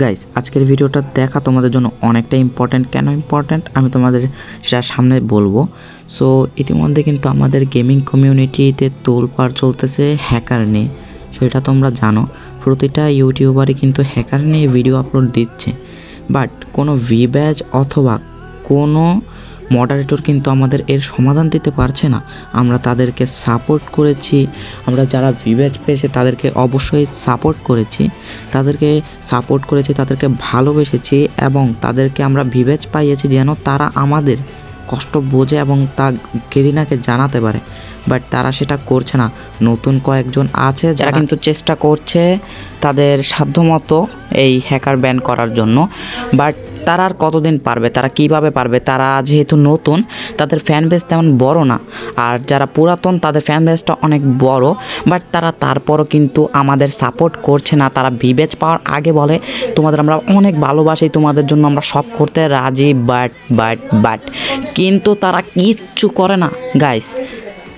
Guys আজকের ভিডিওটা দেখা তোমাদের জন্য অনেকটা ইম্পর্ট্যান্ট কেন ইম্পর্ট্যান্ট আমি তোমাদের সেটা সামনে বলব। সো ইতিমধ্যে কিন্তু আমাদের গেমিং কমিউনিটিতে তোলপাড় চলতেছে হ্যাকার নিয়ে। সেটা তোমরা জানো। প্রতিটা ইউটিউবারই কিন্তু হ্যাকার নিয়ে ভিডিও আপলোড দিচ্ছে। বাট কোনো ভি ব্যাজ অথবা কোনো মডারেটর কিন্তু আমাদের এর সমাধান দিতে পারছে না। আমরা তাদেরকে সাপোর্ট করেছি। আমরা যারা ভিভ্যাজ পেয়েছে তাদেরকে অবশ্যই সাপোর্ট করেছি। তাদেরকে সাপোর্ট করেছি, তাদেরকে ভালোবেসেছি এবং তাদেরকে আমরা ভিভ্যাজ পাইয়েছি যেন তারা আমাদের কষ্ট বোঝে এবং তা গেরিনাকে জানাতে পারে। বাট তারা সেটা করছে না। নতুন কয়েকজন আছে যারা কিন্তু চেষ্টা করছে তাদের সাধ্যমতো এই হ্যাকার ব্যান করার জন্য। বাট তারা আর কতদিন পারবে? তারা কীভাবে পারবে? তারা যেহেতু নতুন, তাদের ফ্যান বেস তেমন বড় না। আর যারা পুরাতন, তাদের ফ্যান বেসটা অনেক বড়। বাট তারা তারপরও কিন্তু আমাদের সাপোর্ট করছে না। তারা বিবেচ পাওয়ার আগে বলে, তোমাদের আমরা অনেক ভালোবাসি, তোমাদের জন্য আমরা সব করতে রাজি বাট বাট বাট কিন্তু তারা কিচ্ছু করে না গাইস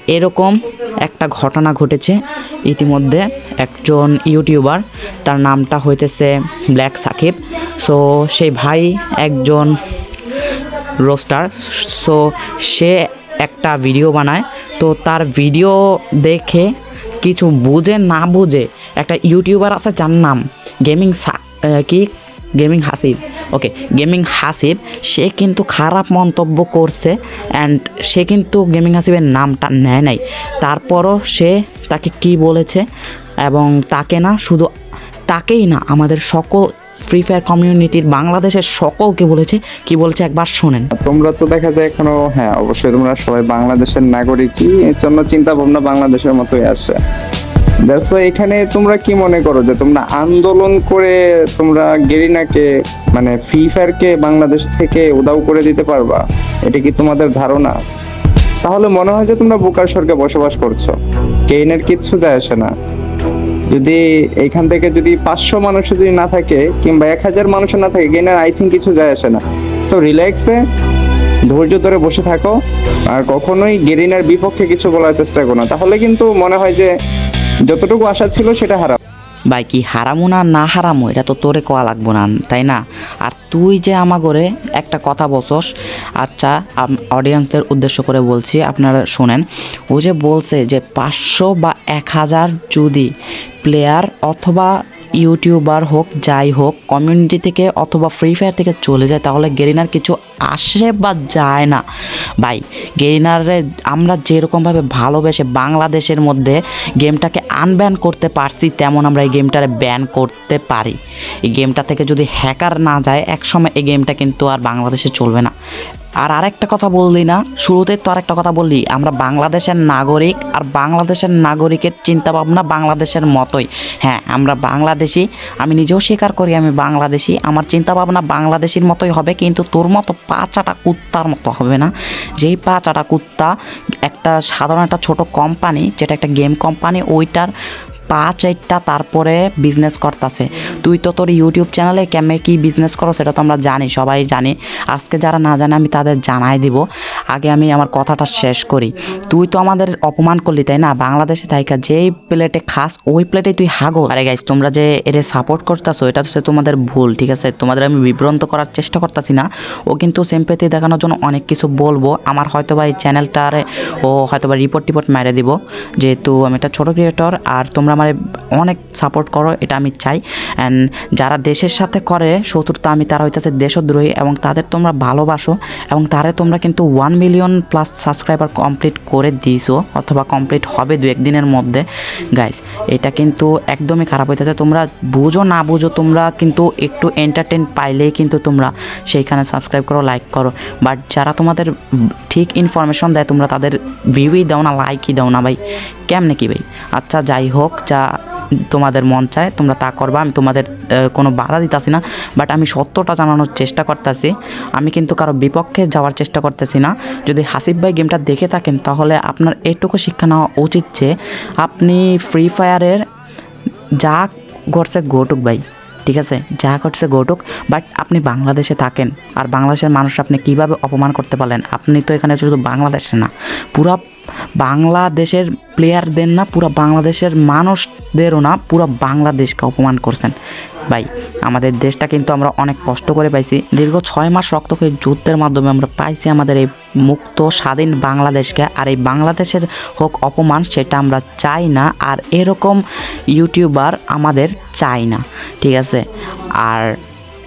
এরকম একটা ঘটনা ঘটেছে। ইতিমধ্যে একজন ইউটিউবার, তার নামটা হইতেছে ব্ল্যাক সাকিব। সো, সেই ভাই একজন রোস্টার। সো, সে একটা ভিডিও বানায়। তো তার ভিডিও দেখে কিছু বুঝে না বুঝে একটা ইউটিউবার আছে, যার নাম গেমিং সা কি? Gaming Hasib okay gaming Hasib সে কিন্তু খারাপ মন্তব্য করছে অ্যান্ড সে কিন্তু গেমিং হাসিবের নামটা নেয় নাই। তারপরও সে তাকে কি বলেছে এবং তাকে না শুধু তাকেই না, আমাদের সকল ফ্রি ফায়ার কমিউনিটির বাংলাদেশের সকলকে বলেছে, কি বলেছে একবার শোনেন। তোমরা তো দেখা যায় এখনও হ্যাঁ অবশ্যই তোমরা সবাই বাংলাদেশের নাগরিকই, এর জন্য চিন্তা ভাবনা বাংলাদেশের মতোই আসে দ্যাটস এখানে তোমরা কি মনে করো যে তোমরা আন্দোলন করে তোমরা গেরিনাকে মানে ফ্রি ফায়ারকে বাংলাদেশ থেকে উদাও করে দিতে পারবা? এটা কি তোমাদের ধারণা? তাহলে মনে হয় যে তোমরা বুকার স্বর্গে বসবাস করছ। গেইনের কিচ্ছু যায় আসে না। যদি এখান থেকে যদি পাঁচশো মানুষ যদি না থাকে, কিংবা এক হাজার মানুষ না থাকে গেইনের আই থিঙ্ক কিছু যায় আসে না। সো রিল্যাক্সে ধৈর্য ধরে বসে থাকো। আর কখনোই গেরিনার বিপক্ষে কিছু বলার চেষ্টা করো না। তাহলে কিন্তু মনে হয় যে যতটুকু আশা ছিল সেটা হারাম। ভাই, কি হারামো না না হারামো? এটা তো তোরে কোয়া লাগবো না, তাই না? আর তুই যে আমা করে একটা কথা বলছস আচ্ছা অডিয়েন্সের উদ্দেশ্য করে বলছি, আপনারা শোনেন। ও যে বলছে যে পাঁচশো বা এক হাজার যদি প্লেয়ার অথবা ইউটিউবার হোক, যাই হোক কমিউনিটি থেকে অথবা ফ্রি ফায়ার থেকে চলে যায়, তাহলে গেরিনার কিছু আসে বা যায় না। ভাই গেরিনারে আমরা যেরকমভাবে ভালোবেসে বাংলাদেশের মধ্যে গেমটাকে আনব্যান করতে পারছি, তেমন আমরা এই গেমটারে ব্যান করতে পারি। এই গেমটা থেকে যদি হ্যাকার না যায়, একসময় এই গেমটা কিন্তু আর বাংলাদেশে চলবে না। আর আরেকটা কথা বললি না? শুরুতে তো আরেকটা কথা বললি, আমরা বাংলাদেশের নাগরিক আর বাংলাদেশের নাগরিকের চিন্তা ভাবনা বাংলাদেশের মতোই। হ্যাঁ আমরা বাংলাদেশি, আমি নিজেও স্বীকার করি আমি বাংলাদেশি, আমার চিন্তা ভাবনা বাংলাদেশির মতোই হবে, কিন্তু তোর মতো পাঁচাটা কুত্তার মতো হবে না। যেই পাঁচাটা কুত্তা একটা সাধারণ একটা ছোট কোম্পানি যেটা একটা গেম কোম্পানি ওইটার পাঁচ চারটা তারপরে বিজনেস করতেছে। তুই তো তোর ইউটিউব চ্যানেলে কেমনে কি বিজনেস করো সেটা তো আমরা জানি, সবাই জানি। আজকে যারা না জানে আমি তাদের জানাই দিব। আগে আমি আমার কথাটা শেষ করি। তুই তো আমাদের অপমান করলি, তাই না? বাংলাদেশে থাইকা যেই প্লেটে খাস, ওই প্লেটে তুই হাগো আরে গাইস তোমরা যে এরে সাপোর্ট করতেছো, এটা হচ্ছে তোমাদের ভুল, ঠিক আছে? তোমাদের আমি বিভ্রান্ত করার চেষ্টা করতেছি না। ও কিন্তু সেম্পেতি দেখানোর জন্য অনেক কিছু বলব। আমার হয়তো বা এই চ্যানেলটারে ও হয়তো বা রিপোর্ট টিপোর্ট মেরে দিব। যেহেতু আমি একটা ছোটো ক্রিয়েটর আর তোমরা আমার অনেক সাপোর্ট করো, এটা আমি চাই। অ্যান্ড যারা দেশের সাথে করে, শত্রুতা আমি তারা হইতেছে দেশদ্রোহী, এবং তাদের তোমরা ভালোবাসো, এবং তারে তোমরা কিন্তু one million plus subscriber complete করে দিয়েছ অথবা কমপ্লিট হবে দু একদিনের মধ্যে। গাইস এটা কিন্তু একদমই খারাপ হইতেছে। তোমরা বুঝো না বুঝো, তোমরা কিন্তু একটু এন্টারটেন পাইলেই কিন্তু তোমরা সেইখানে সাবস্ক্রাইব করো লাইক করো। বাট যারা তোমাদের ঠিক ইনফরমেশন দেয়, তোমরা তাদের ভিউই দাও না লাইকই দাও না ভাই। কেমনে কি ভাই? আচ্ছা যাই হোক, যা তোমাদের মন চায়, তোমরা তা করবা, আমি তোমাদের কোনো বাধা দিতাছি না বাট আমি সত্যটা জানানোর চেষ্টা করতেছি। আমি কিন্তু কারও বিপক্ষে যাওয়ার চেষ্টা করতেছি না। যদি হাসিফ ভাই গেমটা দেখে থাকেন, তাহলে আপনার এটুকু শিক্ষা নেওয়া উচিত যে আপনি ফ্রি ফায়ারের যা ঘটছে ঘটুক ভাই, ঠিক আছে? যা করছে ঘটুক বাট আপনি বাংলাদেশে থাকেন, আর বাংলাদেশের মানুষ আপনি কীভাবে অপমান করতে পারলেন? আপনি তো এখানে শুধু বাংলাদেশে না, পুরা বাংলাদেশের প্লেয়ারদের না, পুরো বাংলাদেশের মানুষদেরও না, পুরো বাংলাদেশকে অপমান করছেন। ভাই, আমাদের দেশটা কিন্তু আমরা অনেক কষ্ট করে পাইছি। দীর্ঘ ছয় মাস রক্তকে যুদ্ধের মাধ্যমে আমরা পাইছি আমাদের এই মুক্ত, স্বাধীন বাংলাদেশকে। আর এই বাংলাদেশের হোক অপমান, সেটা আমরা চাই না। আর এরকম ইউটিউবার আমাদের চাই না, ঠিক আছে? আর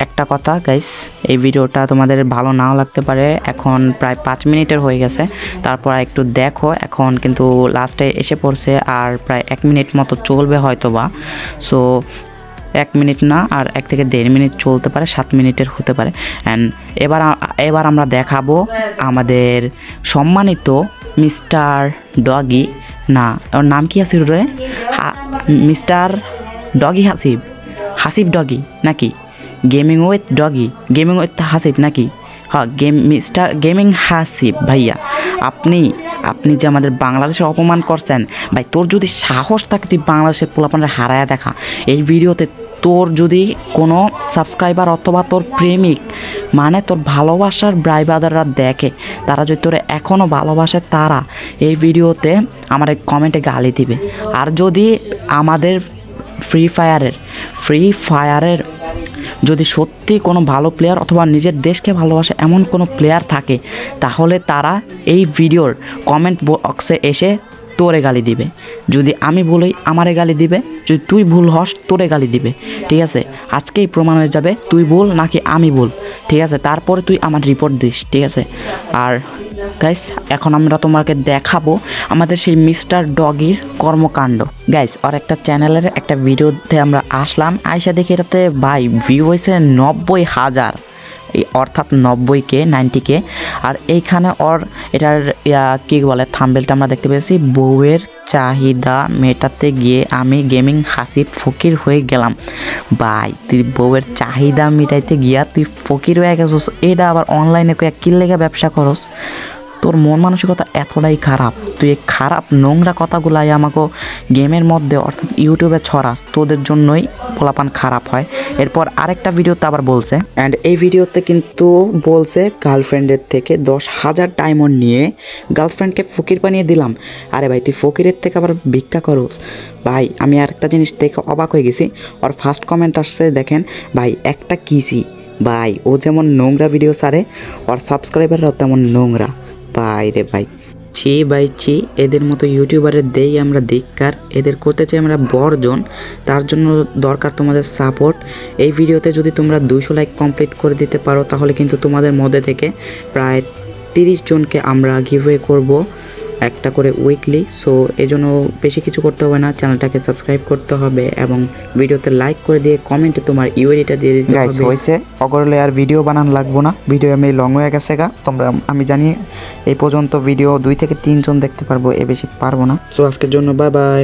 একটা কথা গাইস এই ভিডিওটা তোমাদের ভালো নাও লাগতে পারে। এখন প্রায় পাঁচ মিনিটের হয়ে গেছে। তারপর একটু দেখো, এখন কিন্তু লাস্টে এসে পড়ছে আর প্রায় এক মিনিট মতো চলবে হয়তো বা সো এক মিনিট না, আর এক থেকে দেড় মিনিট চলতে পারে, সাত মিনিটের হতে পারে। অ্যান্ড এবার এবার আমরা দেখাবো আমাদের সম্মানিত মিস্টার ডগি। না, ওর নাম কি আছে রে? Mister doggy Hasib. Hasib doggy, নাকি? Gaming with doggy gaming with Hasib নাকি হ্যাঁ গেম মিস্টার গেমিং হাসিব ভাইয়া আপনি আপনি যে আমাদের বাংলাদেশে অপমান করছেন ভাই তোর যদি সাহস থাকে তুই বাংলাদেশের পোলাপানের হারায় দেখা এই ভিডিওতে তোর যদি কোনো সাবস্ক্রাইবার অথবা তোর প্রেমিক মানে তোর ভালোবাসার ব্রাইবাদাররা দেখে তারা যদি তোর এখনও ভালোবাসে তারা এই ভিডিওতে আমার কমেন্টে গালি দিবে আর যদি আমাদের ফ্রি ফায়ারের ফ্রি ফায়ারের যদি সত্যি কোনো ভালো প্লেয়ার অথবা নিজের দেশকে ভালোবাসে এমন কোনো প্লেয়ার থাকে, তাহলে তারা এই ভিডিওর কমেন্ট বক্সে এসে তোরে গালি দিবে। যদি আমি বলি আমারে গালি দিবে। যদি তুই ভুল হস, তোরে গালি দিবে। ঠিক আছে? আজকেই প্রমাণ হয়ে যাবে, তুই ভুল নাকি আমি ভুল। ঠিক আছে? তারপরে তুই আমার রিপোর্ট দিস। ঠিক আছে? আর গাইস এখন আমরা তোমাকে দেখাবো আমাদের সেই মিস্টার ডগির কর্মকাণ্ড। গাইস আর একটা চ্যানেলের একটা ভিডিওতে আমরা আসলাম। আয়সা দেখি এটাতে ভাই ভিউ হয়েছে নব্বই হাজার। এই অর্থাৎ নব্বই কে, নাইনটি কে। আর এইখানে অর এটার কি বলে, থাম্বেলটা আমরা দেখতে পেয়েছি। বউয়ের চাহিদা মেটাতে গিয়ে আমি গেমিং হাসিব, ফকির হয়ে গেলাম। ভাই, তুই বউয়ের চাহিদা মেটাইতে গিয়া তুই ফকির হয়ে গেছিস। এটা আবার অনলাইনে কয়েক কি লেগে ব্যবসা করস? তোর মন মানসিকতা এতটাই খারাপ। তুই এই খারাপ নোংরা কথাগুলাই আমাকে গেমের মধ্যে অর্থাৎ ইউটিউবে ছড়াস, তোদের জন্যই পোলাপান খারাপ হয়। এরপর আরেকটা ভিডিওতে আবার বলছে। অ্যান্ড এই ভিডিওতে কিন্তু বলছে গার্লফ্রেন্ডের থেকে দশ হাজার ডায়মন্ড নিয়ে গার্লফ্রেন্ডকে ফকির বানিয়ে দিলাম। আরে ভাই, তুই ফকিরের থেকে আবার ভিক্ষা করস? ভাই, আমি আরেকটা জিনিস দেখে অবাক হয়ে গেছি। ওর ফার্স্ট কমেন্ট আসছে, দেখেন, ভাই, একটা কিসি? ভাই, ও যেমন নোংরা ভিডিও সারে ওর সাবস্ক্রাইবাররাও তেমন নোংরা। ভাই রে ভাই। ছি ভাই, ছি। এদের মতো ইউটিউবারের দেই আমরা ধিক্কার। এদের করতে চাই আমরা বর্জন তার জন্য দরকার তোমাদের সাপোর্ট এই ভিডিওতে যদি তোমরা দুইশো লাইক কমপ্লিট করে দিতে পারো, তাহলে কিন্তু তোমাদের মধ্যে থেকে প্রায় তিরিশ জনকে আমরা গিভওয়ে করব। একটা করে উইকলি সো এই জন্য বেশি কিছু করতে হবে না চ্যানেলটাকে সাবস্ক্রাইব করতে হবে এবং ভিডিওতে লাইক করে দিয়ে কমেন্ট তোমার ইউআইডিটা দিয়ে দিতে গাইস হবে। হয়েছে। অগরলে আর ভিডিও বানান লাগবো না। ভিডিও আমি লং হয়ে গেছে গা। তোমরা আমি জানি এই পর্যন্ত ভিডিও দুই থেকে তিনজন দেখতে পারব এ বেশি পারব না। সো আজকের জন্য বাই বাই